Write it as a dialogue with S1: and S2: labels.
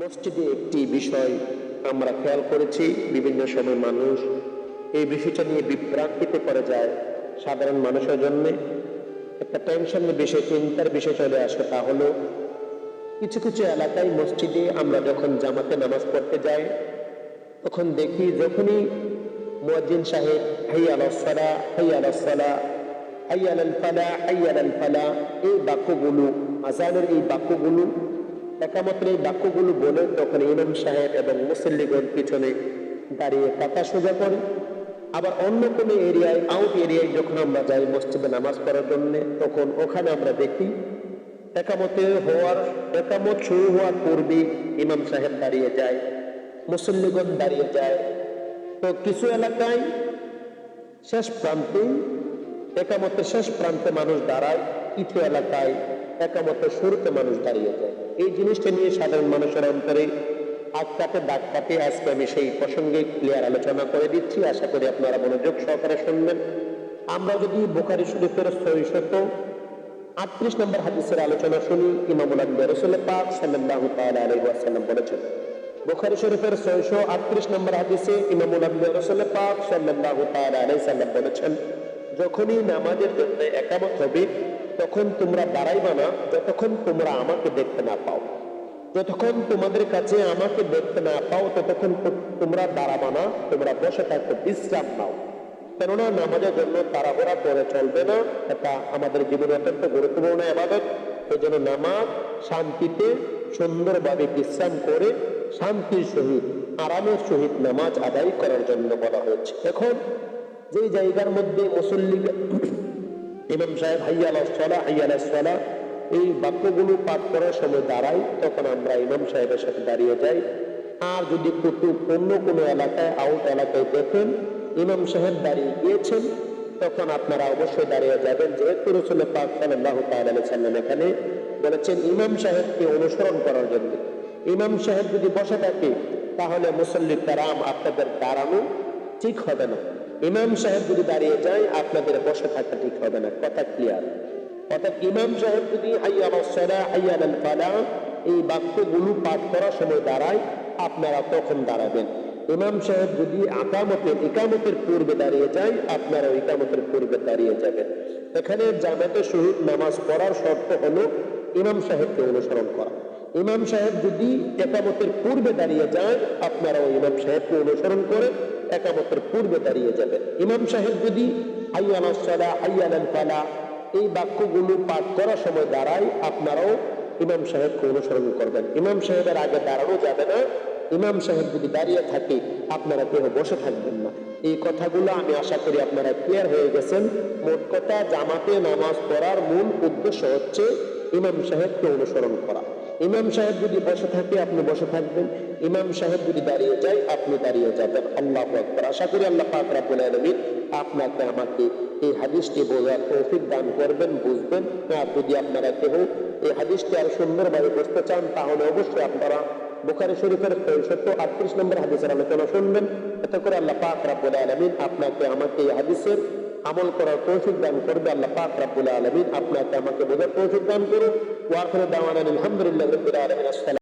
S1: মসজিদে একটি বিষয় আমরা খেয়াল করেছি, বিভিন্ন সময় মানুষ এই বিষয়টা নিয়ে বিভ্রান্তিতে পড়ে যায় সাধারণ মানুষের জন্য। একটা টেনশনের বিষয়, চিন্তার বিষয় চলে আসে। তা হলো, কিছু কিছু এলাকায় মসজিদে আমরা যখন জামাতে নামাজ পড়তে যাই, তখন দেখি যখনই মুয়াজ্জিন সাহেব হাইয়া আলাসসালা হাইয়া আলাসসালা হাইয়া আলাল ফালা হাইয়া আলাল ফালা, এই বাক্যগুলো, আজানের এই বাক্যগুলো একামাত্র এই বাক্যগুলো বলে তখন ইমাম সাহেব এবং মুসল্লিগণ পিছনে দাঁড়িয়ে পাতা সোজা করে। আবার অন্য কোনো এরিয়ায়, আউট এরিয়ায় যখন আমরা যাই মসজিদে নামাজ পড়ার জন্য, তখন ওখানে আমরা দেখি একামতে হওয়ার, একামত শুরু হওয়ার পূর্বে ইমাম সাহেব দাঁড়িয়ে যায়, মুসল্লিগণ দাঁড়িয়ে যায়। তো কিছু এলাকায় শেষ প্রান্তে, একামতের শেষ প্রান্তে মানুষ দাঁড়ায়, কিছু এলাকায় একামতের শুরুতে মানুষ দাঁড়িয়ে যায়। এই জিনিসটা নিয়ে সাধারণ মানুষের অন্তরে আগ কাটে দাগ কাটে আজকে আমি সেই প্রসঙ্গে ক্লিয়ার আলোচনা করে দিচ্ছি। আশা করি আপনারা মনোযোগ সহকারে শুনবেন। আমরা যদি বোখারি শরীফের ছয়শত আটত্রিশ নম্বর হাদিসের আলোচনা শুনি, ইমামুল আব্দুল রসুল পাক আলাইহি ওয়াসাল্লাম বলেছেন, বুখারী শরীফের 638 নম্বর হাদিসে ইমামুল আব্দুল রসুল পাক আলাইহি সাল্লাম বলেছেন, যখনই নামাজের জন্য একামত হবে তখন তোমরা দাঁড়াইবা না, যতক্ষণ তোমরা আমাকে দেখতে না পাও। যতক্ষণ তোমাদের কাছে আমাকে দেখতে না পাও, ততক্ষণ তোমরা দাঁড়াবা না, তোমরা বসে থাকতে বিশ্রাম নাও। কেননা নামাজের জন্য তাড়াহুড়া করে চলবে না, এটা আমাদের জীবনে অত্যন্ত গুরুত্বপূর্ণ আবাদত। এই জন্য নামাজ শান্তিতে সুন্দরভাবে বিশ্রাম করে শান্তির সহিত, আরামের সহিত নামাজ আদায় করার জন্য বলা হয়েছে। এখন যে জায়গার মধ্যে মুসল্লি ইমাম সাহেব হাইয়াল সলা হাইয়াল সলা। এই বাক্যগুলো পাঠ করার সময় দাঁড়াই, তখন আমরা ইমাম সাহেবের সাথে দাঁড়িয়ে যাই। আর যদি কুটুব অন্য কোনো এলাকায়, আউট এলাকায় দেখেন, ইমাম সাহেব দাঁড়িয়ে গিয়েছেন, তখন আপনারা অবশ্যই দাঁড়িয়ে যাবেন যেহেতু রসুল পাক সাল্লাহ সাল্লাম এখানে বলেছেন, ইমাম সাহেবকে অনুসরণ করার জন্য। ইমাম সাহেব যদি বসে থাকে, তাহলে মুসল্লি কারাম আপনাদের দাঁড়ানো ঠিক হবে না। ইমাম সাহেব যদি দাঁড়িয়ে যায়, আপনাদের বসে থাকা ঠিক হবে না। কথা ক্লিয়ার অর্থাৎ ইমাম সাহেব যদি, হাইয়া সলা, হাইয়া ফালা এই বাক্যগুলো পাঠ করার সময় দাঁড়ায়, আপনারা তখন দাঁড়াবেন। ইমাম সাহেব যদি আকামতের, ইকামতের পূর্বে দাঁড়িয়ে যায় আপনারা ইকামতের পূর্বে দাঁড়িয়ে যাবেন। এখানে জামাতের শহীদ নামাজ পড়ার শর্ত হলো, ইমাম সাহেবকে অনুসরণ করা। ইমাম সাহেব যদি একামতের পূর্বে দাঁড়িয়ে যায়, আপনারাও ইমাম সাহেবকে অনুসরণ করে একামতের পূর্বে দাঁড়িয়ে যাবেন। ইমাম সাহেব যদি হাইয়ান ফালা এই বাক্যগুলো পাঠ করার সময় দাঁড়ায়, আপনারাও ইমাম সাহেবকে অনুসরণ করবেন। ইমাম সাহেবের আগে দাঁড়ানো যাবে না। ইমাম সাহেব যদি দাঁড়িয়ে থাকে, আপনারা কেউ বসে থাকবেন না। এই কথাগুলো আমি আশা করি আপনারা ক্লিয়ার হয়ে গেছেন। মোট কথা, জামাতে নামাজ পড়ার মূল উদ্দেশ্য হচ্ছে ইমাম সাহেবকে অনুসরণ করা। ইমাম সাহেব যদি বসে থাকে, আপনি বসে থাকবেন। ইমাম সাহেব যদি দাঁড়িয়ে যায়, আপনি দাঁড়িয়ে যাবেন। আল্লাহ আকবার। আশা করি আল্লাহ পাক রাব্বুল আলামিন আপনাকে, আমাকে এই হাদিসটি বোঝার তৌফিক দান করবেন, বুঝবেন। আর যদি আপনারা কেউ এই হাদিসটি আরও সুন্দরভাবে বুঝতে চান, তাহলে অবশ্যই আপনারা বুখারী শরীফের ছয়শত আটত্রিশ নম্বর হাদিসের আলোচনা শুনবেন। এতে করে আল্লাহ পাক রাব্বুল আলামিন আপনাকে, আমাকে এই হাদিসের আমল করার তৌফিক দান করবে আল্লাহ পাক রাব্বুল আলামিন। আপনাকে আমাকে বোঝার তৌফিক দান করুন। ওয়া আখিরু দাওয়ানা আলহামদুলিল্লাহি রাব্বিল আলামিন।